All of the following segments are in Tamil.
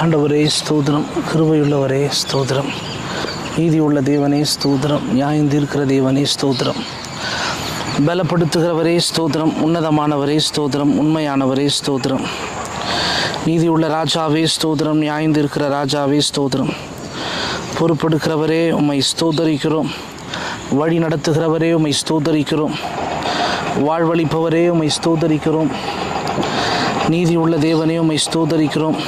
ஆண்டவரே ஸ்தோத்திரம். கிருபையுள்ளவரே ஸ்தோத்திரம். நீதியுள்ள தேவனே ஸ்தோத்திரம். நியாயந்தீர்க்கிற தேவனே ஸ்தோத்திரம். பலப்படுத்துகிறவரே ஸ்தோத்திரம். உன்னதமானவரே ஸ்தோத்திரம். உண்மையானவரே ஸ்தோத்திரம். நீதியுள்ள ராஜாவே ஸ்தோத்திரம். நியாயந்திருக்கிற ராஜாவே ஸ்தோத்திரம். பொறுப்பெடுக்கிறவரே உம்மை ஸ்தோதரிக்கிறோம் வழி நடத்துகிறவரே உம்மை ஸ்தோத்தரிக்கிறோம். வாழ்வழிப்பவரே உம்மை ஸ்தோதரிக்கிறோம் நீதி உள்ள தேவனே உம்மை ஸ்தோதரிக்கிறோம்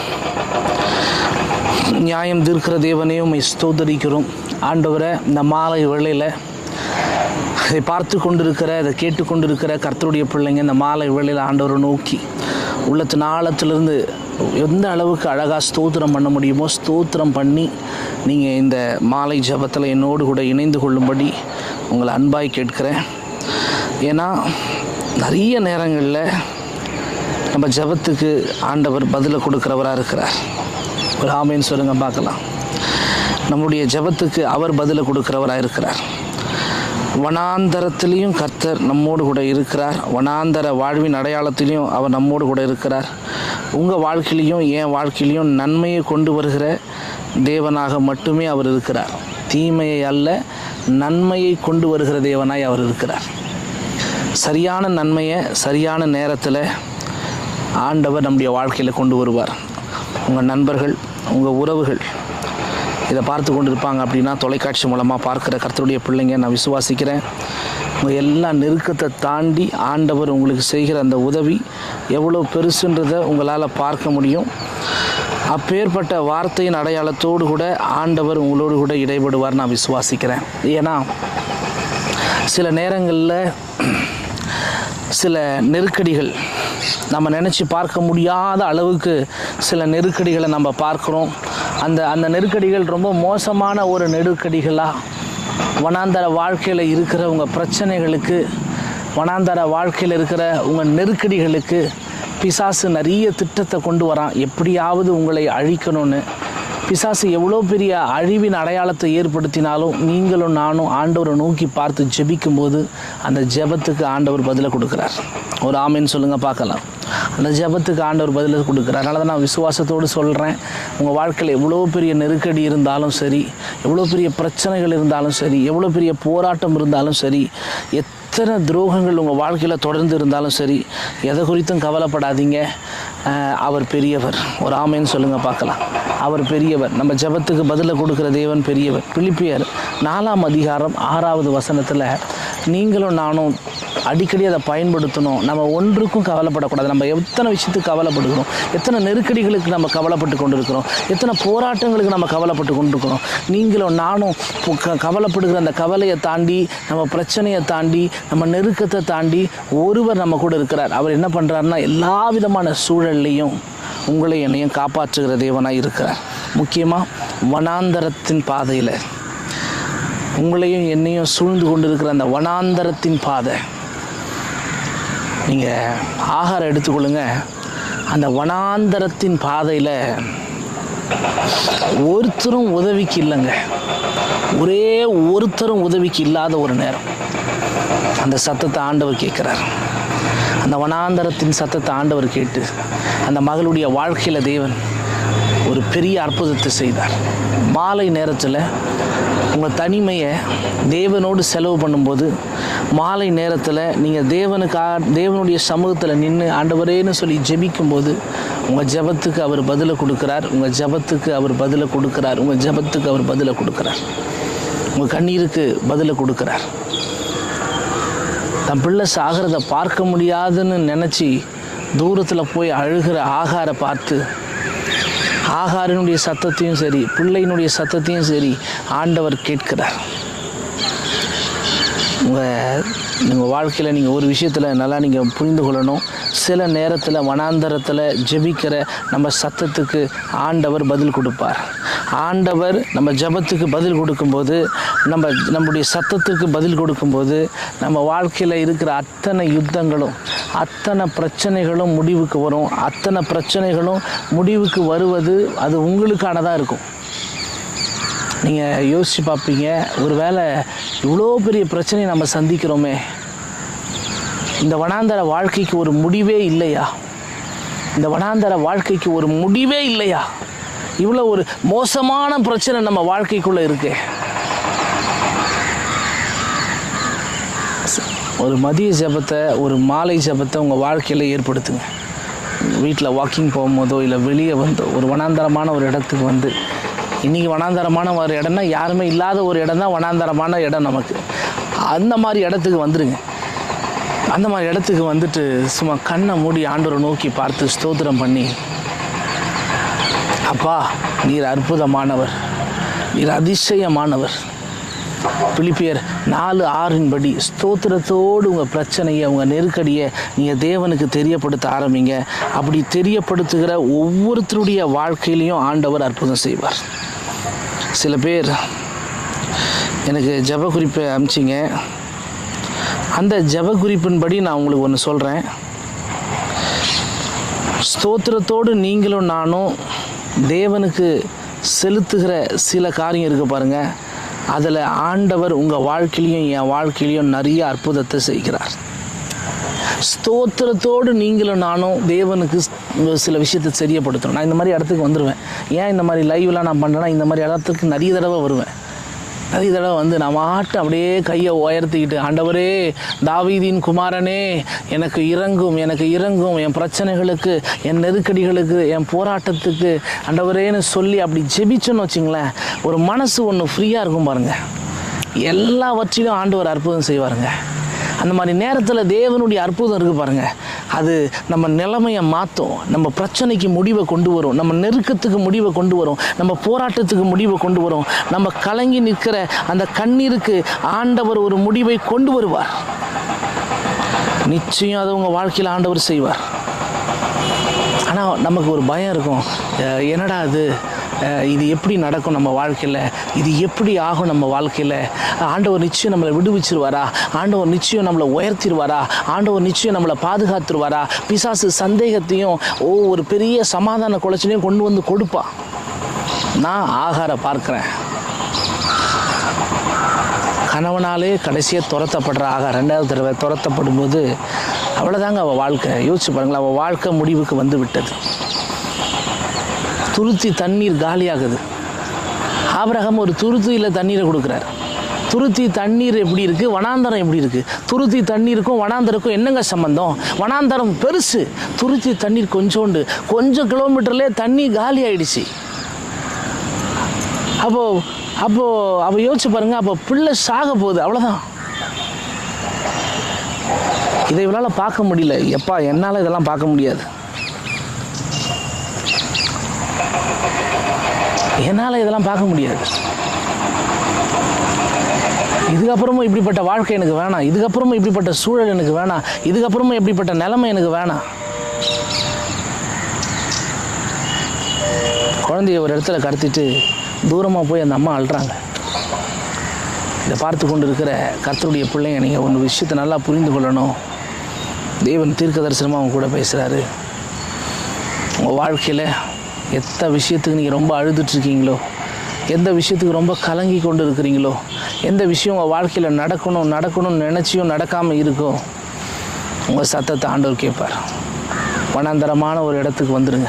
நியாயம் தீர்க்கிற தேவனையும் உண்மை ஸ்தோதரிக்கிறோம் ஆண்டவரை இந்த மாலை வேளையில் இதை பார்த்து கொண்டிருக்கிற இதை கேட்டுக்கொண்டிருக்கிற கர்த்தருடைய பிள்ளைங்க இந்த மாலை வேளையில் ஆண்டவரை நோக்கி உள்ளத்தின் ஆழத்திலிருந்து எந்த அளவுக்கு அழகாக ஸ்தோத்திரம் பண்ண முடியுமோ ஸ்தோத்திரம் பண்ணி நீங்கள் இந்த மாலை ஜபத்தில் என்னோடு கூட இணைந்து கொள்ளும்படி உங்களை அன்பாய் கேட்கிறேன். ஏன்னா நிறைய நேரங்களில் நம்ம ஜபத்துக்கு ஆண்டவர் பதிலை கொடுக்குறவராக இருக்கிறார். ஒரு ஆமேன்னு சொல்லுங்க பார்க்கலாம். நம்முடைய ஜபத்துக்கு அவர் பதிலை கொடுக்குறவராக இருக்கிறார். வனாந்தரத்திலையும் கர்த்தர் நம்மோடு கூட இருக்கிறார். வனாந்தர வாழ்வின் அடையாளத்திலையும் அவர் நம்மோடு கூட இருக்கிறார். உங்கள் வாழ்க்கையிலையும் என் வாழ்க்கையிலையும் நன்மையை கொண்டு வருகிற தேவனாக மட்டுமே அவர் இருக்கிறார். தீமையை அல்ல நன்மையை கொண்டு வருகிற தேவனாய் அவர் இருக்கிறார். சரியான நன்மையை சரியான நேரத்தில் ஆண்டவர் நம்முடைய வாழ்க்கையில் கொண்டு வருவார். உங்கள் நண்பர்கள் உங்கள் உறவுகள் இதை பார்த்து கொண்டு இருப்பாங்க அப்படின்னா தொலைக்காட்சி மூலமாக பார்க்குற கர்த்தருடைய பிள்ளைங்க நான் விசுவாசிக்கிறேன். உங்கள் எல்லா நெருக்கத்தை தாண்டி ஆண்டவர் உங்களுக்கு செய்கிற அந்த உதவி எவ்வளோ பெருசுன்றதை உங்களால் பார்க்க முடியும். அப்பேற்பட்ட வார்த்தையின் அடையாளத்தோடு கூட ஆண்டவர் உங்களோடு கூட இடைபடுவார் நான் விசுவாசிக்கிறேன். ஏன்னா சில நேரங்களில் சில நெருக்கடிகள் நம்ம நினச்சி பார்க்க முடியாத அளவுக்கு சில நெருக்கடிகளை நம்ம பார்க்குறோம். அந்த அந்த நெருக்கடிகள் ரொம்ப மோசமான ஒரு நெருக்கடிகளாக வனாந்தர வாழ்க்கையில் இருக்கிற உங்கள் பிரச்சனைகளுக்கு வனாந்தர வாழ்க்கையில் இருக்கிற உங்கள் நெருக்கடிகளுக்கு பிசாசு நிறைய திட்டத்தை கொண்டு வரான். எப்படியாவது உங்களை அழிக்கணும்னு. பிசாசு எவ்வளோ பெரிய அழிவின் அடையாளத்தை ஏற்படுத்தினாலும் நீங்களும் நானும் ஆண்டவரை நோக்கி பார்த்து ஜெபிக்கும்போது அந்த ஜெபத்துக்கு ஆண்டவர் பதிலை கொடுக்குறார். ஒரு ஆமைன்னு சொல்லுங்கள் பார்க்கலாம். அந்த ஜெபத்துக்கு ஆண்டவர் பதிலை கொடுக்குறார். அதனால தான் நான் விசுவாசத்தோடு சொல்கிறேன் உங்கள் வாழ்க்கையில் எவ்வளோ பெரிய நெருக்கடி இருந்தாலும் சரி எவ்வளோ பெரிய பிரச்சனைகள் இருந்தாலும் சரி எவ்வளோ பெரிய போராட்டம் இருந்தாலும் சரி எத்தனை துரோகங்கள் உங்கள் வாழ்க்கையில் தொடர்ந்து இருந்தாலும் சரி எதை குறித்தும் கவலைப்படாதீங்க. அவர் பெரியவர். ஒரு ஆமைன்னு சொல்லுங்கள் பார்க்கலாம். அவர் பெரியவர். நம்ம ஜெபத்துக்கு பதிலை கொடுக்குற தேவன் பெரியவர். பிலிப்பியர் நாலாம் அதிகாரம் ஆறாவது வசனத்தில் நீங்களும் நானும் அடிக்கடி அதை பயன்படுத்தணும். நம்ம ஒன்றுக்கும் கவலைப்படக்கூடாது. நம்ம எத்தனை விஷயத்துக்கு கவலைப்படுகிறோம்? எத்தனை நெருக்கடிகளுக்கு நம்ம கவலைப்பட்டு கொண்டிருக்கிறோம்? எத்தனை போராட்டங்களுக்கு நம்ம கவலைப்பட்டு கொண்டிருக்கிறோம்? நீங்களும் நானும் க- கவலைப்படுகிற அந்த கவலையை தாண்டி நம்ம பிரச்சனையை தாண்டி நம்ம நெருக்கத்தை தாண்டி ஒருவர் நம்ம கூட இருக்கிறார். அவர் என்ன பண்ணுறாருன்னா எல்லா விதமான சூழல்லையும் உங்களை என்னையும் காப்பாற்றுகிற தேவனாக இருக்கிறார் முக்கியமாக வனாந்தரத்தின் பாதையில். உங்களையும் என்னையும் சூழ்ந்து கொண்டிருக்கிற அந்த வனாந்தரத்தின் பாதை. நீங்கள் ஆகாரம் எடுத்துக்கொள்ளுங்க. அந்த வனாந்தரத்தின் பாதையில் ஒருத்தரும் உதவிக்கு இல்லைங்க. ஒரே ஒருத்தரும் உதவிக்கு இல்லாத ஒரு நேரம். அந்த சத்தத்தை ஆண்டவர் கேட்குறாரு. அந்த வனாந்தரத்தின் சத்தத்தை ஆண்டவர் கேட்டு அந்த மகளுடைய வாழ்க்கையில் தேவன் ஒரு பெரிய அற்புதத்தை செய்தார். மாலை நேரத்தில் உங்கள் தனிமையை தேவனோடு செலவு பண்ணும்போது மாலை நேரத்தில் நீங்கள் தேவனுக்காக தேவனுடைய சமூகத்தில் நின்று ஆண்டவரேன்னு சொல்லி ஜெபிக்கும்போது உங்கள் ஜெபத்துக்கு அவர் பதிலை கொடுக்குறார் உங்கள் ஜெபத்துக்கு அவர் பதிலை கொடுக்குறார் உங்கள் ஜெபத்துக்கு அவர் பதிலை கொடுக்குறார். உங்கள் கண்ணீருக்கு பதிலை கொடுக்குறார். தன் பிள்ளை சாகிறத பார்க்க முடியாதுன்னு நினச்சி தூரத்தில் போய் அழுகிற ஆகாரை பார்த்து ஆகாரினுடைய சத்தத்தையும் சரி பிள்ளையினுடைய சத்தத்தையும் சரி ஆண்டவர் கேட்கிறார். உங்கள் உங்கள் வாழ்க்கையில் நீங்கள் ஒரு விஷயத்தில் நல்லா நீங்கள் புரிந்து கொள்ளணும். சில நேரத்தில் வனாந்தரத்தில் ஜெபிக்கிற நம்ம சத்தத்துக்கு ஆண்டவர் பதில் கொடுப்பார். ஆண்டவர் நம்ம ஜெபத்துக்கு பதில் கொடுக்கும்போது நம்ம நம்முடைய சத்தத்துக்கு பதில் கொடுக்கும்போது நம்ம வாழ்க்கையில் இருக்கிற அத்தனை யுத்தங்களும் அத்தனை பிரச்சனைகளும் முடிவுக்கு வரும். அத்தனை பிரச்சனைகளும் முடிவுக்கு வருவது அது உங்களுக்கானதாக இருக்கும். நீங்கள் யோசித்து பார்ப்பீங்க. ஒரு வேளை இவ்வளோ பெரிய பிரச்சனையை நம்ம சந்திக்கிறோமே. இந்த வனாந்தர வாழ்க்கைக்கு ஒரு முடிவே இல்லையா? இந்த வனாந்தர வாழ்க்கைக்கு ஒரு முடிவே இல்லையா? இவ்வளோ ஒரு மோசமான பிரச்சனை நம்ம வாழ்க்கைக்குள்ளே இருக்கு. ஒரு மதிய ஜெபத்தை ஒரு மாலை ஜெபத்தை உங்கள் வாழ்க்கையில் ஏற்படுத்துங்க. வீட்டில் வாக்கிங் போகும்போதோ இல்லை வெளியே வந்தோ ஒரு வனாந்தரமான ஒரு இடத்துக்கு வந்து இன்றைக்கி வனாந்தரமான ஒரு இடம்னா யாருமே இல்லாத ஒரு இடம் தான் வனாந்தரமான இடம் நமக்கு. அந்த மாதிரி இடத்துக்கு வந்துடுங்க அந்த மாதிரி இடத்துக்கு வந்துட்டு சும்மா கண்ணை மூடி ஆண்டவரை நோக்கி பார்த்து ஸ்தோத்திரம் பண்ணி அப்பா நீர் அற்புதமானவர் நீர் அதிசயமானவர். பிலிப்பியர் நாலு ஆறின்படி ஸ்தோத்திரத்தோடு உங்கள் பிரச்சனையை உங்கள் நெருக்கடியை நீங்கள் தேவனுக்கு தெரியப்படுத்த ஆரம்பிங்க. அப்படி தெரியப்படுத்துகிற ஒவ்வொருத்தருடைய வாழ்க்கையிலையும் ஆண்டவர் அற்புதம் செய்வார். சில பேர் எனக்கு ஜெப குறிப்பை அமிச்சிங்க. அந்த ஜெப குறிப்பின்படி நான் உங்களுக்கு ஒன்று சொல்கிறேன் ஸ்தோத்திரத்தோடு நீங்களும் நானும் தேவனுக்கு செலுத்துகிற சில காரியம் இருக்குது பாருங்கள் அதில் ஆண்டவர் உங்கள் வாழ்க்கையிலையும் என் வாழ்க்கையிலையும் நிறைய அற்புதத்தை செய்கிறார். ஸ்தோத்திரத்தோடு நீங்களும் நானும் தேவனுக்கு சில விஷயத்தை தெரியப்படுத்தணும். நான் இந்த மாதிரி இடத்துக்கு வந்துடுவேன் ஏன் இந்த மாதிரி லைவ்லாம் நான் பண்ணுறேன்னா இந்த மாதிரி இடத்துக்கு நிறைய தடவை வருவேன். நிறைய தடவை வந்து நான் மாட்டு அப்படியே கையை உயர்த்திக்கிட்டு ஆண்டவரே தாவீதின் குமாரனே எனக்கு இறங்கும் எனக்கு இறங்கும். என் பிரச்சனைகளுக்கு என் நெருக்கடிகளுக்கு என் போராட்டத்துக்கு ஆண்டவரேன்னு சொல்லி அப்படி ஜெபிச்சோன்னு வச்சுங்களேன் ஒரு மனசு ஒன்று ஃப்ரீயாக இருக்கும் பாருங்கள் எல்லாவற்றிலும் ஆண்டவர் அற்புதம் செய்வாருங்க. அந்த மாதிரி நேரத்தில் தேவனுடைய அற்புதம் இருக்குது பாருங்கள் அது நம்ம நிலைமையை மாற்றும் நம்ம பிரச்சனைக்கு முடிவை கொண்டு வரும். நம்ம நெருக்கத்துக்கு முடிவை கொண்டு வரும். நம்ம போராட்டத்துக்கு முடிவை கொண்டு வரும். நம்ம கலங்கி நிற்கிற அந்த கண்ணீருக்கு ஆண்டவர் ஒரு முடிவை கொண்டு வருவார். நிச்சயம் அதை உங்கள் வாழ்க்கையில் ஆண்டவர் செய்வார். ஆனால் நமக்கு ஒரு பயம் இருக்கும். என்னடா இது? இது எப்படி நடக்கும் நம்ம வாழ்க்கையில்? இது எப்படி ஆகும் நம்ம வாழ்க்கையில்? ஆண்டவர் நிச்சயம் நம்மளை விடுவிச்சிருவாரா? ஆண்டவர் நிச்சயம் நம்மளை உயர்த்திடுவாரா ஆண்டவர் நிச்சயம் நம்மளை பாதுகாத்துருவாரா? பிசாசு சந்தேகத்தையும் ஓ ஒரு பெரிய சமாதான குலைச்சலையும் கொண்டு வந்து கொடுப்பா. நான் ஆகார பார்க்குறேன். கணவனாலே கடைசியாக துரத்தப்படுற ஆக ரெண்டாவது தடவை துரத்தப்படும் போது அவ்வளோதாங்க அவள் வாழ்க்கை. யோசிச்சு பாருங்களேன் அவள் வாழ்க்கை முடிவுக்கு வந்து விட்டது. துருத்தி தண்ணீர் காலியாகுது. ஆபிரகாம் ஒரு துருத்தியில் தண்ணீரை கொடுக்குறாரு. துருத்தி தண்ணீர் எப்படி இருக்குது வனாந்தரம் எப்படி இருக்குது துருத்தி தண்ணீருக்கும் வனாந்தருக்கும் என்னங்க சம்பந்தம்? வனாந்தரம் பெருசு. துருத்தி தண்ணீர் கொஞ்சோண்டு. கொஞ்சம் கிலோமீட்டர்லேயே தண்ணி காலி ஆயிடுச்சு அப்போ அப்போ அவ யோசிச்சு பாருங்கள் அப்போ பிள்ளை சாக போகுது. அவ்வளோதான் இதை இவளால் பார்க்க முடியல. எப்பா என்னால் இதெல்லாம் பார்க்க முடியாது. என்னால் இதெல்லாம் பார்க்க முடியாது. இதுக்கப்புறமும் இப்படிப்பட்ட வாழ்க்கை எனக்கு வேணாம். இதுக்கப்புறமும் இப்படிப்பட்ட சூழல் எனக்கு வேணாம். இதுக்கப்புறமும் இப்படிப்பட்ட நிலைமை எனக்கு வேணாம். குழந்தைய ஒரு இடத்துல கடத்திட்டு தூரமாக போய் அந்த அம்மா அழுறாங்க. இதை பார்த்து கொண்டு இருக்கிற கர்த்தருடைய பிள்ளைங்க நீங்கள் ஒன்று விஷயத்தை நல்லா புரிந்து கொள்ளணும். தேவன் தீர்க்க தரிசனமாக அவங்க கூட பேசுகிறாரு உங்கள் வாழ்க்கையில் எத்த விஷயத்துக்கு நீங்கள் ரொம்ப அழுதுட்ருக்கீங்களோ? எந்த விஷயத்துக்கு ரொம்ப கலங்கி கொண்டு இருக்கிறீங்களோ எந்த விஷயம் உங்கள் வாழ்க்கையில் நடக்கணும் நடக்கணும்னு நினச்சியும் நடக்காமல் இருக்கோ? உங்கள் சத்தத்தை ஆண்டவர் கேட்பார். வனாந்தரமான ஒரு இடத்துக்கு வந்துடுங்க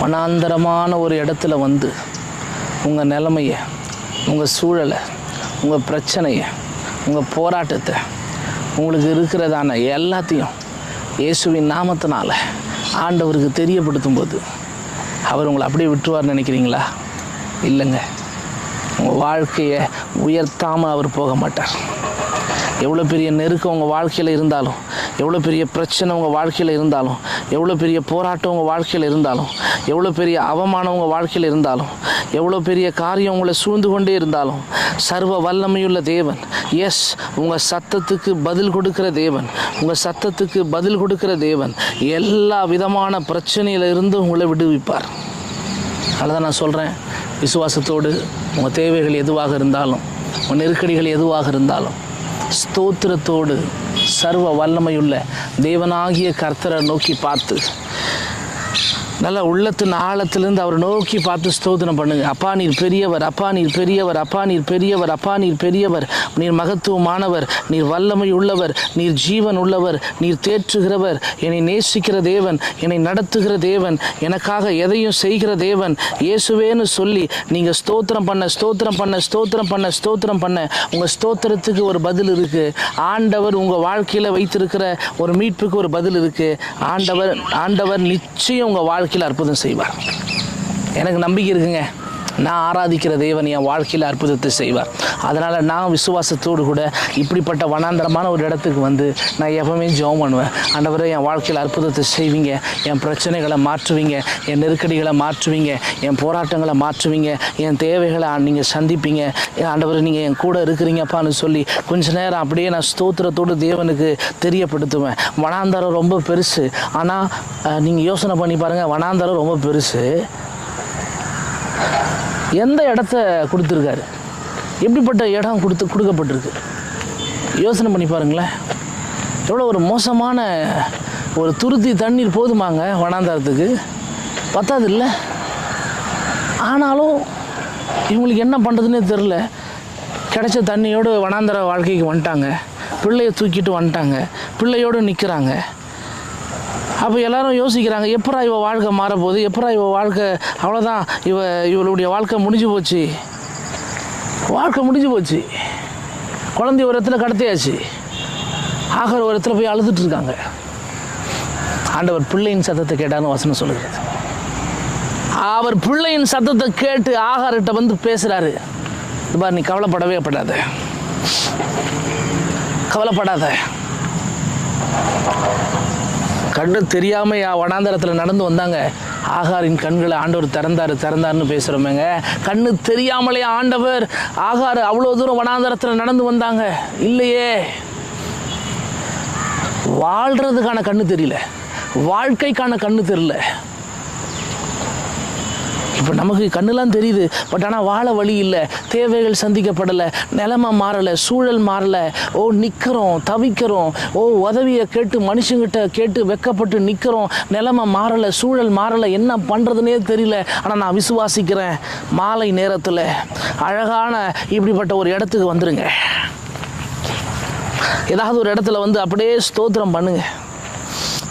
வனாந்தரமான ஒரு இடத்துல வந்து உங்கள் நிலமையை உங்கள் சூழலை உங்கள் பிரச்சனையை உங்கள் போராட்டத்தை உங்களுக்கு இருக்கிறதான எல்லாத்தையும் இயேசுவின் நாமத்தினால ஆண்டவருக்கு தெரியப்படுத்தும் போது அவர் உங்களை அப்படியே விட்டுருவார்னு நினைக்கிறீங்களா? இல்லைங்க. உங்கள் வாழ்க்கையை உயர்த்தாமல் அவர் போக மாட்டார். எவ்வளோ பெரிய நெருக்கம் உங்கள் வாழ்க்கையில் இருந்தாலும். எவ்வளோ பெரிய பிரச்சனை உங்கள் வாழ்க்கையில் இருந்தாலும் எவ்வளோ பெரிய போராட்டம் உங்கள் வாழ்க்கையில் இருந்தாலும் எவ்வளோ பெரிய அவமானம் உங்கள் வாழ்க்கையில் இருந்தாலும் எவ்வளோ பெரிய காரியம் உங்களை சூழ்ந்து கொண்டே இருந்தாலும் சர்வ வல்லமையுள்ள தேவன் எஸ் உங்கள் சத்தத்துக்கு பதில் கொடுக்கிற தேவன் உங்கள் சத்தத்துக்கு பதில் கொடுக்கிற தேவன் எல்லா விதமான பிரச்சனையிலிருந்து உங்களை விடுவிப்பார். அதனால் நான் சொல்கிறேன் விசுவாசத்தோடு உங்கள் தேவைகள் எதுவாக இருந்தாலும் உங்கள் நெருக்கடிகள் எதுவாக இருந்தாலும் ஸ்தோத்திரத்தோடு சர்வ வல்லமையுள்ள தேவனாகிய கர்த்தரை நோக்கி பார்த்து நல்லா உள்ளத்தின் ஆழத்திலிருந்து அவரை நோக்கி பார்த்து ஸ்தோத்திரம் பண்ணுங்க. அப்பா நீர் பெரியவர் அப்பா நீர் பெரியவர் அப்பா நீர் பெரியவர் அப்பா நீர் பெரியவர் நீர் மகத்துவமானவர் நீர் வல்லமை உள்ளவர் நீர் ஜீவன் உள்ளவர் நீர் தேற்றுகிறவர் என்னை நேசிக்கிற தேவன் என்னை நடத்துகிற தேவன் எனக்காக எதையும் செய்கிற தேவன் இயேசுவேன்னு சொல்லி நீங்கள் ஸ்தோத்திரம் பண்ண ஸ்தோத்திரம் பண்ண ஸ்தோத்திரம் பண்ண ஸ்தோத்திரம் பண்ண உங்கள் ஸ்தோத்திரத்துக்கு ஒரு பதில் இருக்குது ஆண்டவர் உங்கள் வாழ்க்கையில் வைத்திருக்கிற ஒரு மீட்புக்கு ஒரு பதில் இருக்குது ஆண்டவர் ஆண்டவர் நிச்சயம் உங்கள் வாழ்க்கை வாழ்க்கையில் அற்புதம் செய்வார். எனக்கு நம்பிக்கை இருக்குங்க. நான் ஆராதிக்கிற தேவன் என் வாழ்க்கையில் அற்புதத்தை செய்வார். அதனால் நான் விசுவாசத்தோடு கூட இப்படிப்பட்ட வனாந்தரமான ஒரு இடத்துக்கு வந்து நான் எப்பவுமே ஜெபம் பண்ணுவேன். ஆண்டவரை என் வாழ்க்கையில் அற்புதத்தை செய்வீங்க. என் பிரச்சனைகளை மாற்றுவீங்க. என் நெருக்கடிகளை மாற்றுவீங்க. என் போராட்டங்களை மாற்றுவீங்க. என் தேவைகளை நீங்கள் சந்திப்பீங்க. ஆண்டவர் நீங்கள் என் கூட இருக்கிறீங்கப்பான்னு சொல்லி கொஞ்ச நேரம் அப்படியே நான் ஸ்தோத்திரத்தோடு தேவனுக்கு தெரியப்படுத்துவேன். வனாந்தரம் ரொம்ப பெருசு. ஆனால் நீங்கள் யோசனை பண்ணி பாருங்கள் வனாந்தரம் ரொம்ப பெருசு. எந்த இடத்த கொடுத்துருக்காரு? எப்படிப்பட்ட இடம் கொடுத்து கொடுக்கப்பட்டிருக்கு? யோசனை பண்ணி பாருங்களேன். எவ்வளோ ஒரு மோசமான ஒரு துருத்தி தண்ணீர் போதுமாங்க வனாந்தாரத்துக்கு. பத்தாது இல்லை ஆனாலும் இவங்களுக்கு என்ன பண்ணுறதுனே தெரில கிடைச்ச தண்ணியோடு வனாந்தர வாழ்க்கைக்கு வந்துட்டாங்க. பிள்ளையை தூக்கிட்டு வந்துட்டாங்க. பிள்ளையோடு நிற்கிறாங்க அப்போ எல்லாரும் யோசிக்கிறாங்க எப்பரா இவ வாழ்க்கை மாறப்போகுது? எப்பரா இவ வாழ்க்கை அவ்வளோதான் இவ இவளுடைய வாழ்க்கை முடிஞ்சு போச்சு. வாழ்க்கை முடிஞ்சு போச்சு. குழந்தை ஒரு இடத்துல கடத்தியாச்சு. ஆகிற ஒரு இடத்துல போய் அழுதுட்டு இருக்காங்க. ஆண்டவர் பிள்ளையின் சத்தத்தை கேட்டான்னு வசனம் சொல்லுகிறது அவர் பிள்ளையின் சத்தத்தை கேட்டு ஆகார்கிட்ட வந்து பேசுகிறாரு பார் நீ கவலைப்படவே படாத. கவலைப்படாத. கண்ணு தெரியாம வனாந்தரத்தில் நடந்து வந்தாங்க. ஆகாரின் கண்களை ஆண்டவர் திறந்தாரு திறந்தார்னு பேசுகிறோமேங்க கண்ணு தெரியாமலே ஆண்டவர் ஆகார் அவ்வளோ தூரம் வனாந்தரத்தில் நடந்து வந்தாங்க. இல்லையே. வாழ்கிறதுக்கான கண்ணு தெரியல. வாழ்க்கைக்கான கண்ணு தெரியல. இப்போ நமக்கு கண்ணுலாம் தெரியுது பட் ஆனால் வாழ வழி இல்லை தேவைகள் சந்திக்கப்படலை நிலமை மாறலை சூழல் மாறலை. ஓ நிற்கிறோம் தவிக்கிறோம். ஓ உதவியை கேட்டு மனுஷங்கிட்ட கேட்டு வெக்கப்பட்டு நிற்கிறோம் நிலமை மாறலை சூழல் மாறலை என்ன பண்ணுறதுனே தெரியல. ஆனால் நான் விசுவாசிக்கிறேன் மாலை நேரத்தில் அழகான இப்படிப்பட்ட ஒரு இடத்துக்கு வந்துடுங்க ஏதாவது ஒரு இடத்துல வந்து அப்படியே ஸ்தோத்திரம் பண்ணுங்கள்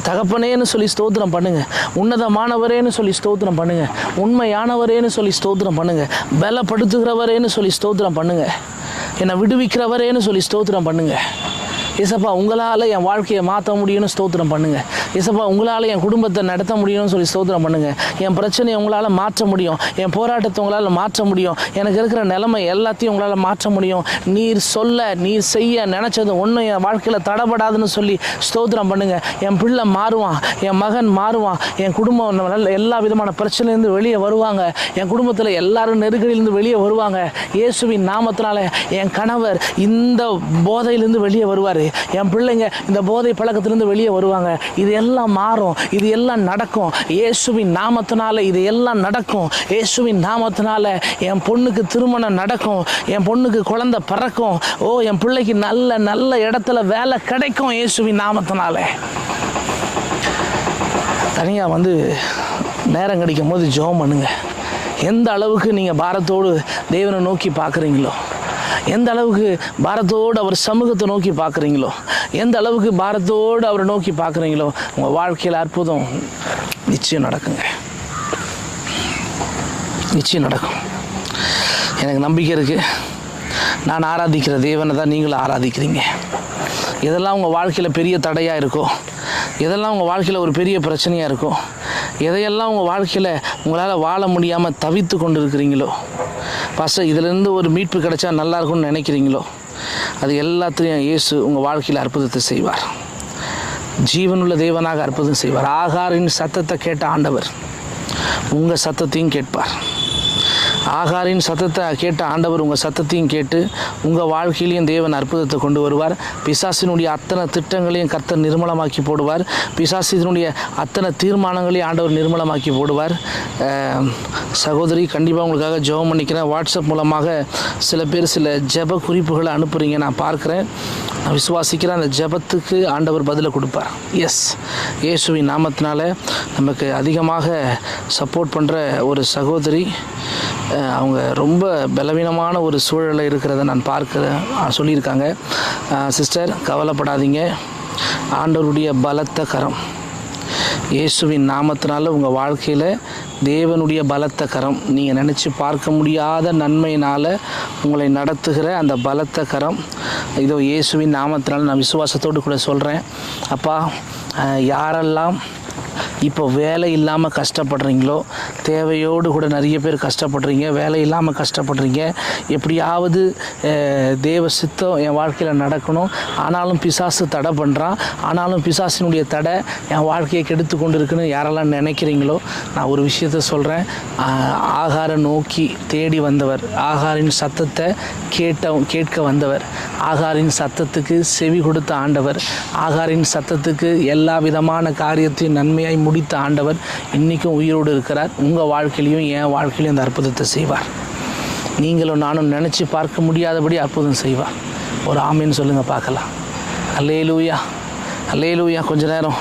தகப்பனேன்னு சொல்லி ஸ்தோத்திரம் பண்ணுங்க. உன்னதமானவரேன்னு சொல்லி ஸ்தோத்திரம் பண்ணுங்க. உண்மையானவரேன்னு சொல்லி ஸ்தோத்திரம் பண்ணுங்க. பலப்படுத்துகிறவரேன்னு சொல்லி ஸ்தோத்திரம் பண்ணுங்க. என்னை விடுவிக்கிறவரேன்னு சொல்லி ஸ்தோத்திரம் பண்ணுங்க. இசப்பா உங்களால் என் வாழ்க்கையை மாற்ற முடியும்னு ஸ்தோத்திரம் பண்ணுங்க. இசப்பா உங்களால் என் குடும்பத்தை நடத்த முடியும்னு சொல்லி ஸ்தோத்திரம் பண்ணுங்க. என் பிரச்சனையை உங்களால் மாற்ற முடியும். என் போராட்டத்தை உங்களால் மாற்ற முடியும். எனக்கு இருக்கிற நிலைமை எல்லாத்தையும் உங்களால் மாற்ற முடியும். நீர் சொல்ல நீர் செய்ய நினச்சது ஒன்றும் என் வாழ்க்கையில் தடப்படாதுன்னு சொல்லி ஸ்தோத்திரம் பண்ணுங்க. என் பிள்ளை மாறுவான் என் மகன் மாறுவான் என் குடும்பம் நல்ல எல்லா விதமான பிரச்சனையிலேருந்து வெளியே வருவாங்க. என் குடும்பத்தில் எல்லாரும் நெருக்கடியிலேருந்து வெளியே வருவாங்க. இயேசுவின் நாமத்தினால என் கணவர் இந்த போதையிலேருந்து வெளியே வருவார். என் பிள்ளைங்க இந்த போதை பழக்கத்திலிருந்து வெளியே வருவாங்க. இது எல்லாம் மாறும். இது எல்லாம் நடக்கும். இயேசுவின் நாமத்தினால இது எல்லாம் நடக்கும். இயேசுவின் நாமத்தினால என் பொண்ணுக்கு திருமணம் நடக்கும். என் பொண்ணுக்கு குழந்தை பறக்கும். ஓ என் பிள்ளைக்கு நல்ல நல்ல இடத்துல வேலை கிடைக்கும் இயேசுவின் நாமத்தினால. தனியாக வந்து நேரம் கிடைக்கும் போது ஜெபம் பண்ணுங்க. எந்த அளவுக்கு நீங்கள் பாரத்தோடு தேவனை நோக்கி பார்க்குறீங்களோ. எந்த அளவுக்கு பாரத்தோடு அவர் சமூகத்தை நோக்கி பார்க்குறீங்களோ எந்த அளவுக்கு பாரத்தோடு அவரை நோக்கி பார்க்குறீங்களோ உங்கள் வாழ்க்கையில் அற்புதம் நிச்சயம் நடக்குங்க. நிச்சயம் நடக்கும். எனக்கு நம்பிக்கை இருக்குது நான் ஆராதிக்கிற தேவனை தான் நீங்களும் ஆராதிக்கிறீங்க. எதெல்லாம் உங்கள் வாழ்க்கையில் பெரிய தடையாக இருக்கோ எதெல்லாம் உங்கள் வாழ்க்கையில் ஒரு பெரிய பிரச்சனையாக இருக்கோ எதையெல்லாம் உங்கள் வாழ்க்கையில் உங்களால் வாழ முடியாமல் தவித்து கொண்டு இருக்கிறீங்களோ பாஸ்டர் இதிலேருந்து ஒரு மீட்பு கிடைச்சா நல்லா இருக்கும்னு நினைக்கிறீங்களோ? அது எல்லாத்தையும் இயேசு உங்கள் வாழ்க்கையில் அற்புதத்தை செய்வார். ஜீவனுள்ள தேவனாக அற்புதம் செய்வார். ஆகாரின் சத்தத்தை கேட்ட ஆண்டவர் உங்கள் சத்தத்தையும் கேட்பார். ஆகாரின் சத்தத்தை கேட்ட ஆண்டவர் உங்கள் சத்தத்தையும் கேட்டு உங்கள் வாழ்க்கையிலையும் தேவன் அற்புதத்தை கொண்டு வருவார். பிசாசினுடைய அத்தனை திட்டங்களையும் கர்த்தர் நிர்மலமாக்கி போடுவார். பிசாசினுடைய அத்தனை தீர்மானங்களையும் ஆண்டவர் நிர்மலமாக்கி போடுவார். சகோதரி கண்டிப்பாக உங்களுக்காக ஜெபம் பண்ணிக்கிறேன். வாட்ஸ்அப் மூலமாக சில பேர் சில ஜெப குறிப்புகளை அனுப்புகிறீங்க நான் பார்க்குறேன். நான் விசுவாசிக்கிறேன் அந்த ஜெபத்துக்கு ஆண்டவர் பதிலை கொடுப்பார். எஸ் இயேசுவின் நாமத்தினால நமக்கு அதிகமாக சப்போர்ட் பண்ணுற ஒரு சகோதரி அவங்க ரொம்ப பலவீனமான ஒரு சூழலில் இருக்கிறத நான் பார்க்க சொல்லியிருக்காங்க. சிஸ்டர் கவலைப்படாதீங்க. ஆண்டவருடைய பலத்த கரம் இயேசுவின் நாமத்தினால உங்கள் வாழ்க்கையில் தேவனுடைய பலத்த கரம் நீங்கள் நினச்சி பார்க்க முடியாத நன்மையினால் உங்களை நடத்துகிற அந்த பலத்த கரம். இதோ இயேசுவின் நாமத்தினால நான் விசுவாசத்தோடு கூட சொல்கிறேன் அப்பா யாரெல்லாம் இப்போ வேலை இல்லாமல் கஷ்டப்படுறீங்களோ தேவையோடு கூட நிறைய பேர் கஷ்டப்படுறீங்க வேலை இல்லாமல் கஷ்டப்படுறீங்க எப்படியாவது தேவ சித்தம் என் வாழ்க்கையில் நடக்கணும். ஆனாலும் பிசாசு தடை பண்ணுறான் ஆனாலும் பிசாசினுடைய தடை என் வாழ்க்கையை கெடுத்து கொண்டு இருக்குன்னு யாரெல்லாம் நினைக்கிறீங்களோ நான் ஒரு விஷயத்த சொல்கிறேன் ஆகார நோக்கி தேடி வந்தவர் ஆகாரின் சத்தத்தை கேட்ட கேட்க வந்தவர். ஆகாரின் சத்தத்துக்கு செவி கொடுத்த ஆண்டவர் ஆகாரின் சத்தத்துக்கு எல்லா விதமான காரியத்தையும் நன்மையாய் முடித்த ஆண்டவர் இன்றைக்கும் உயிரோடு இருக்கிறார். உங்கள் வாழ்க்கையிலையும் என் வாழ்க்கையிலையும் அந்த அற்புதத்தை செய்வார். நீங்களும் நானும் நினச்சி பார்க்க முடியாதபடி அற்புதம் செய்வார். ஒரு ஆமின்னு சொல்லுங்கள் பார்க்கலாம். அல்லேலூயா. அல்லேலூயா கொஞ்ச நேரம்.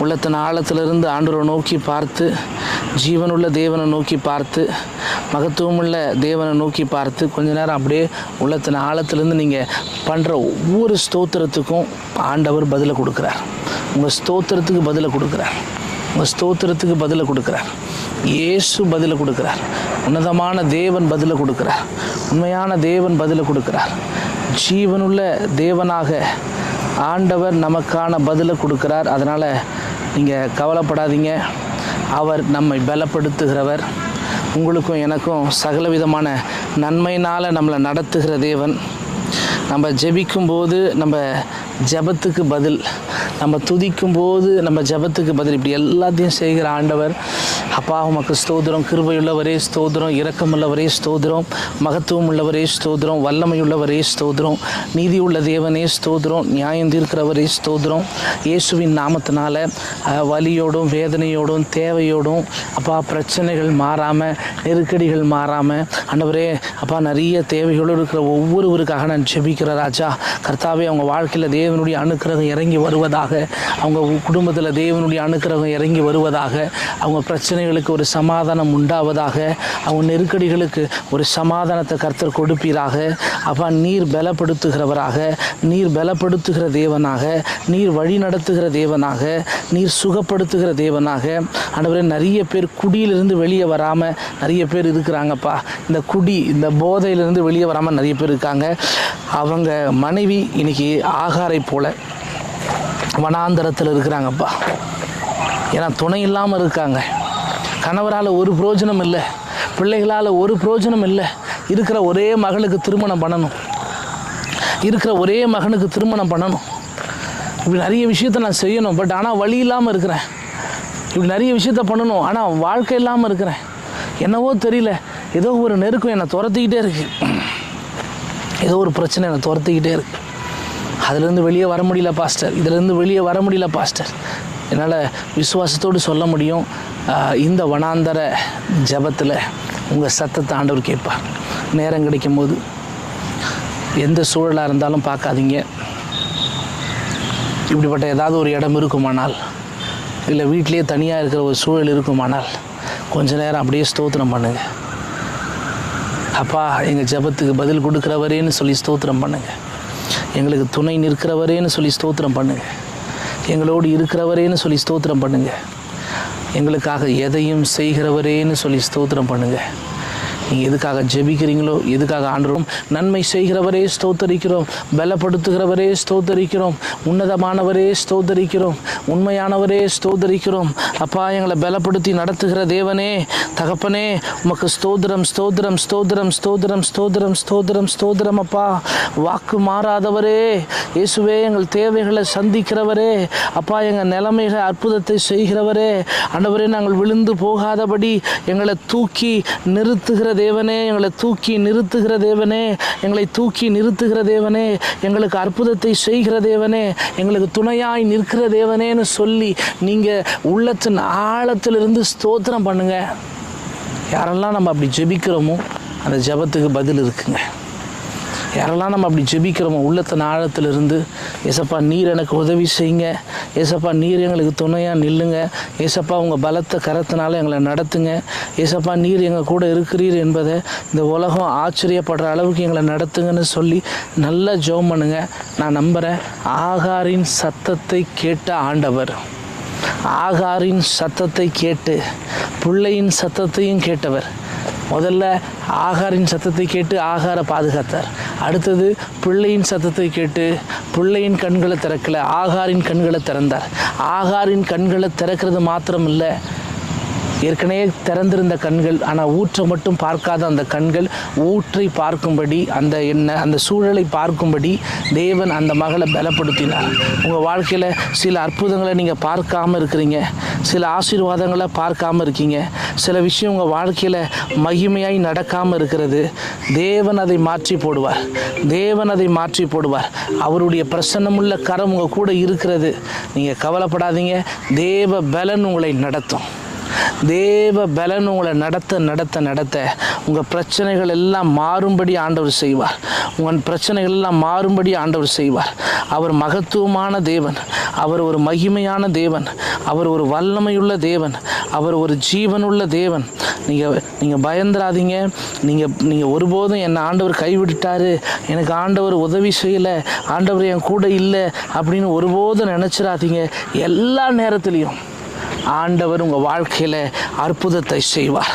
உள்ளத்தின் ஆழத்திலிருந்து ஆண்டவரை நோக்கி பார்த்து ஜீவனுள்ள தேவனை நோக்கி பார்த்து மகத்துவமுள்ள தேவனை நோக்கி பார்த்து கொஞ்ச நேரம் அப்படியே உள்ளத்தின் ஆழத்திலிருந்து நீங்கள் பண்ணுற ஒவ்வொரு ஸ்தோத்திரத்துக்கும் ஆண்டவர் பதிலை கொடுக்குறார். உங்கள் ஸ்தோத்திரத்துக்கு பதிலை கொடுக்குறார். உங்கள் ஸ்தோத்திரத்துக்கு பதிலை கொடுக்குறார். இயேசு பதிலை கொடுக்குறார். உன்னதமான தேவன் பதிலை கொடுக்குறார். உண்மையான தேவன் பதிலை கொடுக்குறார். ஜீவனுள்ள தேவனாக ஆண்டவர் நமக்கான பதிலை கொடுக்குறார். அதனால் நீங்கள் கவலைப்படாதீங்க. அவர் நம்மை பலப்படுத்துகிறவர். உங்களுக்கும் எனக்கும் சகலவிதமான நன்மையினால் நம்மளை நடத்துகிற தேவன். நம்ம ஜெபிக்கும்போது நம்ம ஜெபத்துக்கு பதில். நம்ம துதிக்கும் போது நம்ம ஜெபத்துக்கு பதில். இப்படி எல்லாத்தையும் செய்கிற ஆண்டவர் அப்பா உமக்கு ஸ்தோதிரம் கிருபையுள்ளவரே ஸ்தோதிரம் இரக்கமுள்ளவரே ஸ்தோதிரம் மகத்துவம் உள்ளவரே ஸ்தோதிரம் வல்லமையுள்ளவரே ஸ்தோதிரம் நீதி உள்ள தேவனே ஸ்தோதிரம் நியாயம் தீர்க்கிறவரே ஸ்தோதிரம் இயேசுவின் நாமத்தினால வலியோடும் வேதனையோடும் தேவையோடும் அப்பா பிரச்சனைகள் மாறாமல் நெருக்கடிகள் மாறாமல் ஆண்டவரே அப்பா நிறைய தேவைகளோடு இருக்கிற ஒவ்வொருவருக்காக நான் ஜெபிக்கிற ராஜா கர்த்தாவே அவங்க வாழ்க்கையில் தேவனுடைய அனுக்கிரகம் இறங்கி வருவதாக அவங்க குடும்பத்தில் தேவனுடைய அனுக்கிரகம் இறங்கி வருவதாக அவங்க பிரச்சனைகளுக்கு ஒரு சமாதானம் உண்டாவதாக அவங்க நெருக்கடிகளுக்கு ஒரு சமாதானத்தை கர்த்தர் கொடுப்பீராக. அப்பா நீர் பலப்படுத்துகிறவராக நீர் பலப்படுத்துகிற தேவனாக நீர் வழி நடத்துகிற தேவனாக நீர் சுகப்படுத்துகிற தேவனாக. ஆண்டவரே நிறைய பேர் குடியிலிருந்து வெளியே வராமல் நிறைய பேர் இருக்கிறாங்கப்பா. இந்த குடி இந்த போதையிலிருந்து வெளியே வராமல் நிறைய பேர் இருக்காங்க. அவங்க மனைவி இன்னைக்கு ஆகார போல வனாந்தரத்தில் இருக்கிறாங்கப்பா. ஏன்னா துணை இல்லாமல் இருக்காங்க. கணவரால் ஒரு பிரயோஜனம் இல்லை. பிள்ளைகளால் ஒரு பிரயோஜனம் இல்லை. இருக்கிற ஒரே மகளுக்கு திருமணம் பண்ணணும். இருக்கிற ஒரே மகனுக்கு திருமணம் பண்ணணும். இப்படி நிறைய விஷயத்த நான் செய்யணும். பட் ஆனால் வழி இல்லாமல் இருக்கிறேன். இப்படி நிறைய விஷயத்த பண்ணணும். ஆனால் வாழ்க்கை இல்லாமல் இருக்கிறேன். என்னவோ தெரியல. ஏதோ ஒரு நெருக்கம் என்னை துரத்திக்கிட்டே இருக்கு. ஏதோ ஒரு பிரச்சனை என்னை துரத்திக்கிட்டே இருக்கு. அதுலேருந்து வெளியே வர முடியல பாஸ்டர். இதுலேருந்து வெளியே வர முடியல பாஸ்டர். என்னால் விசுவாசத்தோடு சொல்ல முடியும் இந்த வனாந்தர ஜபத்தில் உங்கள் சத்தத்தை ஆண்டவர் கேட்பார். நேரம் கிடைக்கும் போது எந்த சூழலாக இருந்தாலும் பார்க்காதீங்க. இப்படிப்பட்ட ஏதாவது ஒரு இடம் இருக்குமானால் இல்லை வீட்டிலேயே தனியாக இருக்கிற ஒரு சூழல் இருக்குமானால் கொஞ்ச நேரம் அப்படியே ஸ்தோத்திரம் பண்ணுங்கள் அப்பா எங்கள் ஜெபத்துக்கு பதில் கொடுக்குறவரேன்னு சொல்லி ஸ்தோத்திரம் பண்ணுங்கள் எங்களுக்கு துணை நிற்கிறவரேன்னு சொல்லி ஸ்தோத்திரம் பண்ணுங்கள் எங்களோடு இருக்கிறவரேன்னு சொல்லி ஸ்தோத்திரம் பண்ணுங்கள் எங்களுக்காக எதையும் செய்கிறவரேன்னு சொல்லி ஸ்தோத்திரம் பண்ணுங்கள் நீங்கள் எதுக்காக ஜெபிக்கிறீங்களோ எதுக்காக ஆண்டுறோம் நன்மை செய்கிறவரே ஸ்தோத்தரிக்கிறோம். பலப்படுத்துகிறவரே ஸ்தோத்தரிக்கிறோம். உன்னதமானவரே ஸ்தோத்தரிக்கிறோம். உண்மையானவரே ஸ்தோத்தரிக்கிறோம். அப்பா எங்களை பலப்படுத்தி நடத்துகிற தேவனே தகப்பனே உமக்கு ஸ்தோத்திரம் ஸ்தோத்திரம் ஸ்தோத்திரம் ஸ்தோத்திரம் ஸ்தோத்திரம் ஸ்தோத்திரம் ஸ்தோத்திரம் அப்பா. வாக்கு மாறாதவரே இயேசுவே எங்கள் தேவைகளை சந்திக்கிறவரே. அப்பா எங்கள் நிலைமைகளை அற்புதத்தை செய்கிறவரே. ஆண்டவரே நாங்கள் விழுந்து போகாதபடி எங்களை தூக்கி நிறுத்துகிற தேவனே எங்களை தூக்கி நிறுத்துகிற தேவனே எங்களை தூக்கி நிறுத்துகிற தேவனே எங்களுக்கு அற்புதத்தை செய்கிற தேவனே எங்களுக்கு துணையாய் நிற்கிற தேவனேன்னு சொல்லி நீங்கள் உள்ளத்தின் ஆழத்திலிருந்து ஸ்தோத்திரம் பண்ணுங்க. யாரெல்லாம் நம்ம அப்படி ஜெபிக்கிறோமோ அந்த ஜெபத்துக்கு பதில் இருக்குங்க. யாரெல்லாம் நம்ம அப்படி ஜெபிக்கிறோமோ? உள்ளத்தின் ஆழத்திலிருந்து ஏசப்பா நீர் எனக்கு உதவி செய்யுங்க. ஏசப்பா நீர் எங்களுக்கு துணையாக நில்லுங்க. ஏசப்பா உங்கள் பலத்த கரத்தினால எங்களை நடத்துங்க. ஏசப்பா நீர் எங்கள் கூட இருக்கிறீர் என்பதை இந்த உலகம் ஆச்சரியப்படுற அளவுக்கு எங்களை நடத்துங்கன்னு சொல்லி நல்லா ஜெபம் பண்ணுங்க. நான் நம்புகிறேன் ஆகாரின் சத்தத்தை கேட்ட ஆண்டவர் ஆகாரின் சத்தத்தை கேட்டு பிள்ளையின் சத்தத்தையும் கேட்டவர் முதல்ல ஆகாரின் சத்தத்தை கேட்டு ஆகார பாதுகாத்தார். அடுத்தது பிள்ளையின் சத்தத்தை கேட்டு பிள்ளையின் கண்களை திறக்கல ஆகாரின் கண்களை திறந்தார். ஆகாரின் கண்களை திறக்கிறது மாத்திரம் இல்லை ஏற்கனவே திறந்திருந்த கண்கள் ஆனால் ஊற்றை மட்டும் பார்க்காத அந்த கண்கள் ஊற்றை பார்க்கும்படி அந்த என்ன அந்த சூழலை பார்க்கும்படி தேவன் அந்த மகளை பலப்படுத்தினார். உங்கள் வாழ்க்கையில் சில அற்புதங்களை நீங்கள் பார்க்காம இருக்கிறீங்க. சில ஆசீர்வாதங்களை பார்க்காம இருக்கீங்க. சில விஷயம் உங்கள் வாழ்க்கையில் மகிமையாய் நடக்காமல் இருக்கிறது. தேவன் அதை மாற்றி போடுவார். தேவன் அதை மாற்றி போடுவார். அவருடைய பிரசன்னமுள்ள கரம் உங்கள் கூட இருக்கிறது. நீங்கள் கவலைப்படாதீங்க. தேவ பலன் உங்களை நடத்தும். தேவ பலன் உங்களை நடத்த நடத்த நடத்த. உங்கள் பிரச்சனைகள் எல்லாம் மாறும்படி ஆண்டவர் செய்வார். உங்கள் பிரச்சனைகள் எல்லாம் மாறும்படி ஆண்டவர் செய்வார். அவர் மகத்துவமான தேவன். அவர் ஒரு மகிமையான தேவன். அவர் ஒரு வல்லமையுள்ள தேவன். அவர் ஒரு ஜீவனுள்ள தேவன். நீங்கள் நீங்கள் பயந்துராதீங்க. நீங்கள் நீங்கள் ஒருபோதும் என்னை ஆண்டவர் கைவிட்டுட்டாரு. எனக்கு ஆண்டவர் உதவி செய்யலை. ஆண்டவர் என் கூட இல்லை அப்படின்னு ஒருபோதும் நினச்சிடாதீங்க எல்லா நேரத்துலையும். ஆண்டவர் உங்கள் வாழ்க்கையில் அற்புதத்தை செய்வார்.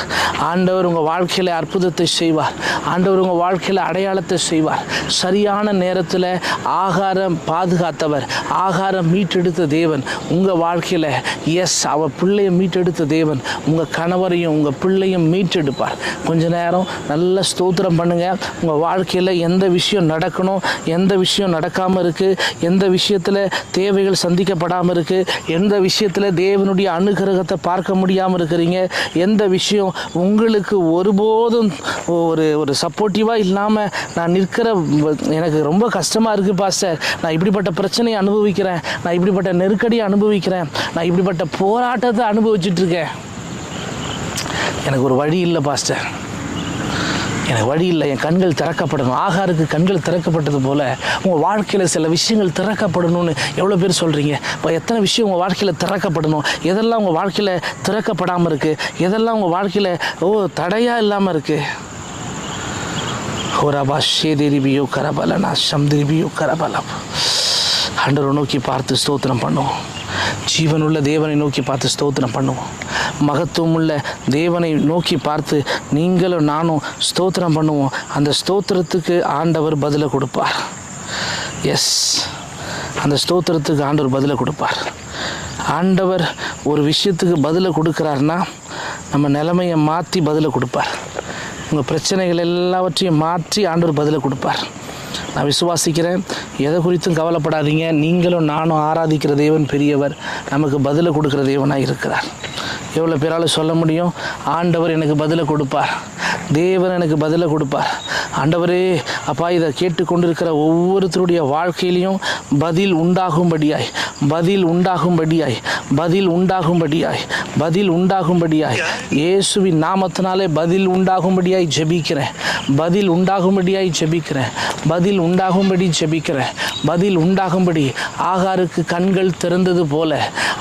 ஆண்டவர் உங்கள் வாழ்க்கையில் அற்புதத்தை செய்வார். ஆண்டவர் உங்கள் வாழ்க்கையில் அடையாளத்தை செய்வார். சரியான நேரத்தில் ஆகாரம் பாதுகாத்தவர். ஆகாரம் மீட்டெடுத்த தேவன் உங்கள் வாழ்க்கையில். எஸ் அவர் பிள்ளையை மீட்டெடுத்த தேவன். உங்கள் கணவரையும் உங்கள் பிள்ளையும் மீட்டெடுப்பார். கொஞ்ச நேரம் நல்ல ஸ்தோத்திரம் பண்ணுங்கள் உங்கள் வாழ்க்கையில் எந்த விஷயம் நடக்கணும் எந்த விஷயம் நடக்காமல் இருக்குது எந்த விஷயத்தில் தேவைகள் சந்திக்கப்படாமல் இருக்குது எந்த விஷயத்தில் தேவனுடைய அனுகிரகத்தை பார்க்க முடியாமல் இருக்கிறீங்க. எந்த விஷயம் உங்களுக்கு ஒருபோதும் ஒரு ஒரு சப்போர்ட்டிவாக இல்லாமல் நான் நிற்கிற எனக்கு ரொம்ப கஷ்டமாக இருக்குது பாஸ்டர். நான் இப்படிப்பட்ட பிரச்சனையை அனுபவிக்கிறேன். நான் இப்படிப்பட்ட நெருக்கடியை அனுபவிக்கிறேன். நான் இப்படிப்பட்ட போராட்டத்தை அனுபவிச்சிட்டுருக்கேன் எனக்கு ஒரு வழி இல்லை பாஸ்டர். எனக்கு வழி இல்லை என் கண்கள் திறக்கப்படணும். ஆகாருக்கு கண்கள் திறக்கப்பட்டது போல் உங்கள் வாழ்க்கையில் சில விஷயங்கள் திறக்கப்படணும்னு எவ்வளோ பேர் சொல்கிறீங்க இப்போ எத்தனை விஷயம் உங்கள் வாழ்க்கையில் திறக்கப்படணும்? எதெல்லாம் உங்கள் வாழ்க்கையில் திறக்கப்படாமல் இருக்குது எதெல்லாம் உங்கள் வாழ்க்கையில் ஓ தடையாக இல்லாமல் இருக்குது ஹோராபா ஷேதிரிபியோ கரபலனா சம்திரிபியோ கரபலம். அண்டரை நோக்கி பார்த்து ஸ்தோத்திரம் பண்ணுவோம். ஜீவனுள்ள தேவனை நோக்கி பார்த்து ஸ்தோத்திரம் பண்ணுவோம். மகத்துவம் உள்ள தேவனை நோக்கி பார்த்து நீங்களும் நானும் ஸ்தோத்திரம் பண்ணுவோம். அந்த ஸ்தோத்திரத்துக்கு ஆண்டவர் பதிலை கொடுப்பார். எஸ் அந்த ஸ்தோத்திரத்துக்கு ஆண்டவர் பதிலை கொடுப்பார். ஆண்டவர் ஒரு விஷயத்துக்கு பதிலை கொடுக்குறாருன்னா நம்ம நிலைமையை மாற்றி பதிலை கொடுப்பார். உங்கள் பிரச்சனைகள் எல்லாவற்றையும் மாற்றி ஆண்டவர் பதிலை கொடுப்பார். நான் விசுவாசிக்கிறேன். எதை குறித்தும் கவலைப்படாதீங்க. நீங்களும் நானும் ஆராதிக்கிற தேவன் பெரியவர். நமக்கு பதிலை கொடுக்குற தேவனாக இருக்கிறார். எவ்வளோ பேரால் சொல்ல முடியும்? ஆண்டவர் எனக்கு பதிலை கொடுப்பார். தேவன் எனக்கு பதிலை கொடுப்பார். ஆண்டவரே அப்பா இதை கேட்டுக்கொண்டிருக்கிற ஒவ்வொருத்தருடைய வாழ்க்கையிலையும் பதில் உண்டாகும்படியாய் பதில் உண்டாகும்படியாய் பதில் உண்டாகும்படியாய் பதில் உண்டாகும்படியாய் இயேசுவின் நாமத்தினாலே பதில் உண்டாகும்படியாய் ஜெபிக்கிறேன். பதில் உண்டாகும்படியாய் ஜெபிக்கிறேன். பதில் உண்டாகும்படி ஜெபிக்கிறேன். பதில் உண்டாகும்படி ஆகாருக்கு கண்கள் திறந்தது போல.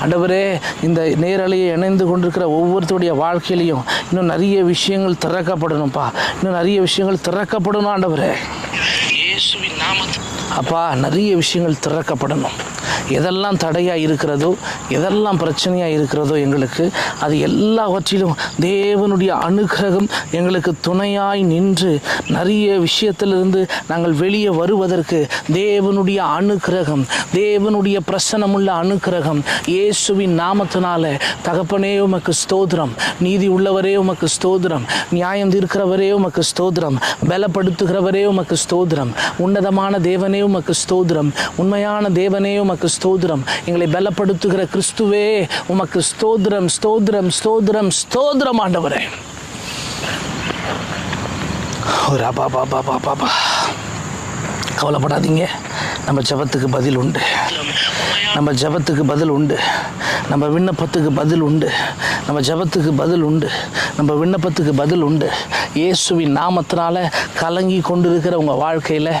ஆண்டவரே இந்த நேரலையை இணைந்து கொண்டு கொண்டிருக்கிற ஒவ்வொருத்தருடைய வாழ்க்கையிலையும் இன்னும் நிறைய விஷயங்கள் திறக்கப்படணும்ப்பா இன்னும் நிறைய விஷயங்கள் திறக்கப்படணும் ஆண்டவரே. இயேசுவின் நாமத்தில் அப்பா நிறைய விஷயங்கள் திறக்கப்படணும். எதெல்லாம் தடையாக இருக்கிறதோ எதெல்லாம் பிரச்சனையாக இருக்கிறதோ எங்களுக்கு அது எல்லாவற்றிலும் தேவனுடைய அனுகிரகம் எங்களுக்கு துணையாய் நின்று நிறைய விஷயத்திலிருந்து நாங்கள் வெளியே வருவதற்கு தேவனுடைய அனுக்கிரகம் தேவனுடைய பிரசனமுள்ள அனுக்கிரகம் இயேசுவின் நாமத்தினால. தகப்பனே உமக்கு ஸ்தோத்திரம். நீதி உள்ளவரே உமக்கு ஸ்தோத்திரம். நியாயம் தீர்க்கிறவரே உமக்கு ஸ்தோத்திரம். பலப்படுத்துகிறவரே உமக்கு ஸ்தோத்திரம். உன்னதமான தேவனே உமக்கு ஸ்தோத்திரம். உண்மையான தேவனே உமக்கு ஸ்தோத்திரம். எங்களை பலப்படுத்துகிற கிறிஸ்துவே உமக்கு ஸ்தோத்திரம் ஸ்தோத்திரம் ஸ்தோத்திரம் ஸ்தோத்திரம் ஆண்டவரே. ஒரு அப்பா பாப்பா பாப்பா கவலைப்படாதீங்க. நம்ம ஜெபத்துக்கு பதில் உண்டு. நம்ம ஜெபத்துக்கு பதில் உண்டு. நம்ம விண்ணப்பத்துக்கு பதில் உண்டு. நம்ம ஜெபத்துக்கு பதில் உண்டு. நம்ம விண்ணப்பத்துக்கு பதில் உண்டு. இயேசுவின் நாமத்தினால கலங்கி கொண்டிருக்கிற உங்கள் வாழ்க்கையில்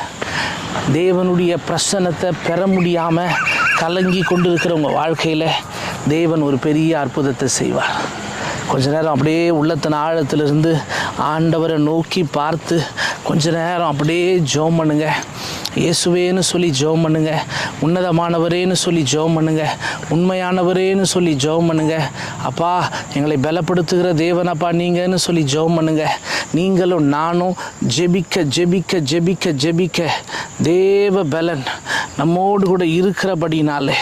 தேவனுடைய பிரசன்னத்தை பெற முடியாமல் கலங்கி கொண்டிருக்கிற உங்கள் வாழ்க்கையில் தேவன் ஒரு பெரிய அற்புதத்தை செய்வார். கொஞ்ச நேரம் அப்படியே உள்ளத்தின் ஆழத்திலிருந்து ஆண்டவரை நோக்கி பார்த்து கொஞ்ச நேரம் அப்படியே ஜெபம் பண்ணுங்க. இயேசுவேன்னு சொல்லி ஜெபம் பண்ணுங்க. உன்னதமானவரேன்னு சொல்லி ஜெபம் பண்ணுங்க. உண்மையானவரேன்னு சொல்லி ஜெபம் பண்ணுங்க. அப்பா எங்களை பலப்படுத்துகிற தேவனப்பா நீங்கன்னு சொல்லி ஜெபம் பண்ணுங்க. நீங்களும் நானும் ஜெபிக்க ஜெபிக்க ஜெபிக்க ஜெபிக்க தேவ பலன் நம்மோடு கூட இருக்கிறபடினாலே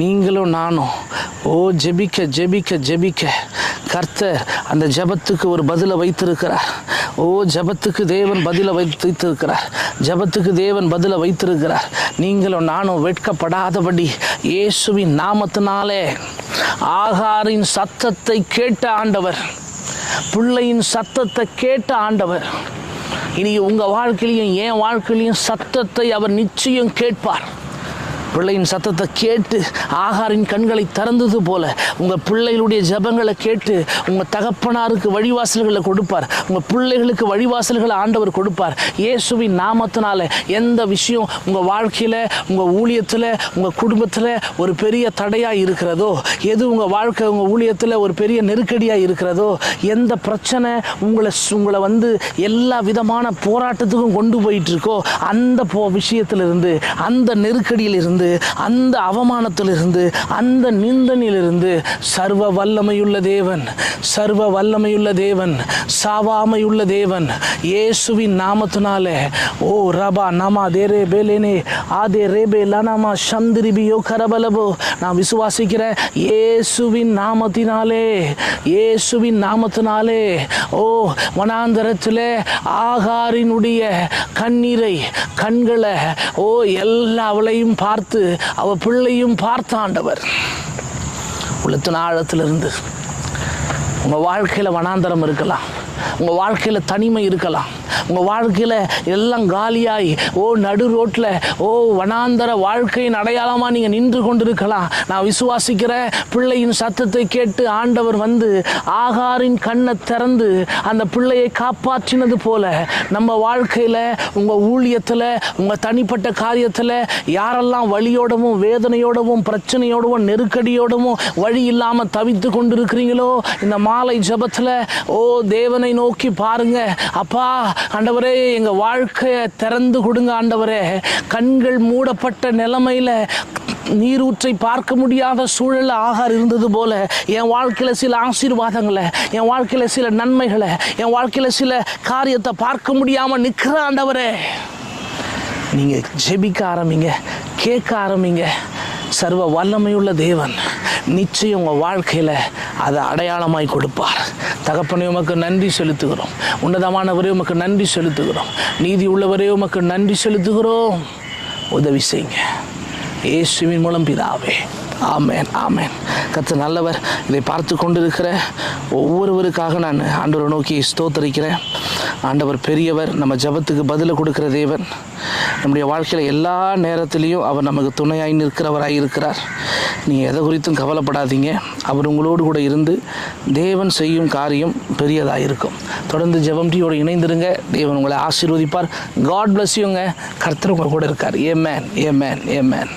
நீங்களும் நானும் ஓ ஜெபிக்க ஜெபிக்க ஜெபிக்க. கர்த்தர் அந்த ஜெபத்துக்கு ஒரு பதிலை வைத்திருக்கிறார். ஓ ஜெபத்துக்கு தேவன் பதிலை வைத்திருக்கிறார். ஜெபத்துக்கு தேவன் பதிலை வைத்திருக்கிறார். நீங்களும் நானும் வெட்கப்படாதபடி இயேசுவின் நாமத்தினாலே ஆகாரின் சத்தத்தை கேட்ட ஆண்டவர் பிள்ளையின் சத்தத்தை கேட்ட ஆண்டவர் இனி உங்கள் வாழ்க்கையிலையும் என் வாழ்க்கையிலையும் சத்தத்தை அவர் நிச்சயம் கேட்பார். பிள்ளையின் சத்தத்தை கேட்டு ஆகாரின் கண்களை திறந்தது போல உங்கள் பிள்ளைகளுடைய ஜெபங்களை கேட்டு உங்கள் தகப்பனாருக்கு வழிவாசல்களை கொடுப்பார். உங்கள் பிள்ளைகளுக்கு வழிவாசல்களை ஆண்டவர் கொடுப்பார். இயேசுவின் நாமத்தினால எந்த விஷயம் உங்கள் வாழ்க்கையில் உங்கள் ஊழியத்தில் உங்கள் குடும்பத்தில் ஒரு பெரிய தடையாக இருக்கிறதோ எது உங்கள் வாழ்க்கை உங்கள் ஊழியத்தில் ஒரு பெரிய நெருக்கடியாக இருக்கிறதோ எந்த பிரச்சனை உங்களை உங்களை வந்து எல்லா விதமான போராட்டத்துக்கும் கொண்டு போயிட்டு இருக்கோ அந்த போ விஷயத்திலிருந்து அந்த நெருக்கடியிலிருந்து அந்த அவமானத்திலிருந்து அந்த நிந்தனிலிருந்து சர்வ வல்லமையுள்ள தேவன் சர்வ வல்லமையுள்ள தேவன் சாவாமையுள்ள தேவன் இயேசுவின் நாமத்தினாலே. ஓ ரபா நமா தேரே பேலேனே ஆதே ரேபே லனமா சந்திரிபியோ கரபலபோ. நான் விசுவாசிக்கிறேன் இயேசுவின் நாமத்தினாலே இயேசுவின் நாமத்தினாலே. ஓ வனாந்தரத்திலே ஆகாரினுடைய கண்ணீரை கண்களை ஓ எல்லா அவளையும் பார்த்து அவ பிள்ளையும் பார்த்தாண்டவர் உள்ளத்தின் ஆழத்திலிருந்து உங்கள் வாழ்க்கையில் வனாந்தரம் இருக்கலாம். உங்கள் வாழ்க்கையில் தனிமை இருக்கலாம். உங்கள் வாழ்க்கையில் எல்லாம் காலியாகி ஓ நடு ரோட்டில் ஓ வனாந்தர வாழ்க்கையின் அடையாளமாக நீங்கள் நின்று கொண்டிருக்கலாம். நான் விசுவாசிக்கிறேன் பிள்ளையின் சத்தத்தை கேட்டு ஆண்டவர் வந்து ஆகாரின் கண்ணை திறந்து அந்த பிள்ளையை காப்பாற்றினது போல நம்ம வாழ்க்கையில் உங்கள் ஊழியத்தில் உங்கள் தனிப்பட்ட காரியத்தில் யாரெல்லாம் வழியோடவும் வேதனையோடவும் பிரச்சனையோடவும் நெருக்கடியோடவும் வழி இல்லாமல் தவித்து கொண்டிருக்கிறீங்களோ இந்த மாலை ஜபத்தில் ஓ தேவனை நோக்கி பாருங்க. அப்பா ஆண்டவரே எங்கள் வாழ்க்கையை திறந்து கொடுங்க ஆண்டவரே. கண்கள் மூடப்பட்ட நிலைமையில் நீரூற்றை பார்க்க முடியாத சூழல் ஆகார் இருந்தது போல என் வாழ்க்கையில் சில ஆசீர்வாதங்களை என் வாழ்க்கையில் சில நன்மைகளை என் வாழ்க்கையில் சில காரியத்தை பார்க்க முடியாமல் நிற்கிற ஆண்டவரே. நீங்கள் ஜெபிக்க ஆரம்பிங்க கேட்க ஆரம்பிங்க. சர்வ வல்லமையுள்ள தேவன் நிச்சயம் உங்கள் வாழ்க்கையில் அதை அடையாளமாய் கொடுப்பார். தகப்பனை உமக்கு நன்றி செலுத்துகிறோம். உன்னதமானவரே உமக்கு நன்றி செலுத்துகிறோம். நீதி உள்ளவரே உமக்கு நன்றி செலுத்துகிறோம். உதவி செய்யுங்க. இயேசுவின் மூலம் பிதாவே. ஆமேன் ஆமேன். கத்து நல்லவர். இதை பார்த்து கொண்டிருக்கிற ஒவ்வொருவருக்காக நான் ஆண்டவரை நோக்கி ஸ்தோத்தரிக்கிறேன். ஆண்டவர் பெரியவர் நம்ம ஜபத்துக்கு பதிலை கொடுக்கிற தேவன். நம்முடைய வாழ்க்கையில் எல்லா நேரத்திலையும் அவர் நமக்கு துணையாய் நிற்கிறவராக இருக்கிறார். நீங்கள் எதை குறித்தும் கவலைப்படாதீங்க. அவர் உங்களோடு கூட இருந்து தேவன் செய்யும் காரியம் பெரியதாக இருக்கும் தொடர்ந்து ஜெபம்டியோடு இணைந்திருங்க. தேவன் உங்களை ஆசீர்வதிப்பார். காட் பிளஸ் யூங்க கர்த்தர் உங்கள் கூட இருக்கார். Amen amen amen